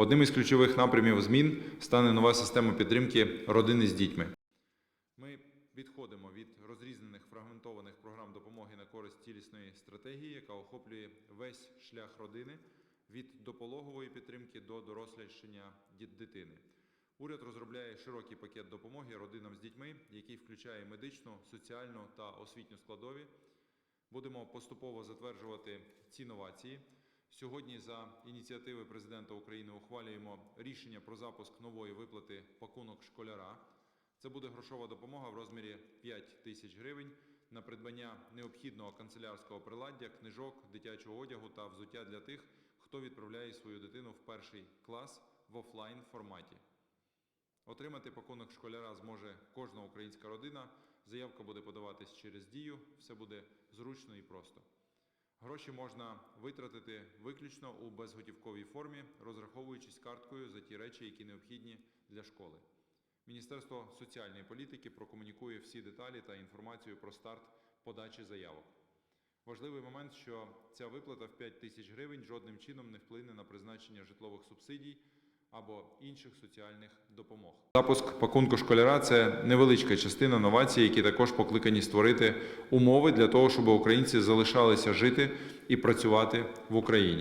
Одним із ключових напрямів змін стане нова система підтримки родини з дітьми. Ми відходимо від розрізнених фрагментованих програм допомоги на користь цілісної стратегії, яка охоплює весь шлях родини від допологової підтримки до дорослішання дитини. Уряд розробляє широкий пакет допомоги родинам з дітьми, який включає медичну, соціальну та освітню складові. Будемо поступово затверджувати ці новації. Сьогодні за ініціативи президента України ухвалюємо рішення про запуск нової виплати пакунок школяра. Це буде грошова допомога в розмірі 5 тисяч гривень на придбання необхідного канцелярського приладдя, книжок, дитячого одягу та взуття для тих, хто відправляє свою дитину в перший клас в офлайн форматі. Отримати пакунок школяра зможе кожна українська родина. Заявка буде подаватись через дію, все буде зручно і просто. Гроші можна витратити виключно у безготівковій формі, розраховуючись карткою за ті речі, які необхідні для школи. Міністерство соціальної політики прокомунікує всі деталі та інформацію про старт подачі заявок. Важливий момент, що ця виплата в 5 тисяч гривень жодним чином не вплине на призначення житлових субсидій або інших соціальних допомог. Запуск пакунку школяра це невеличка частина новацій, які також покликані створити умови для того, щоб українці залишалися жити і працювати в Україні.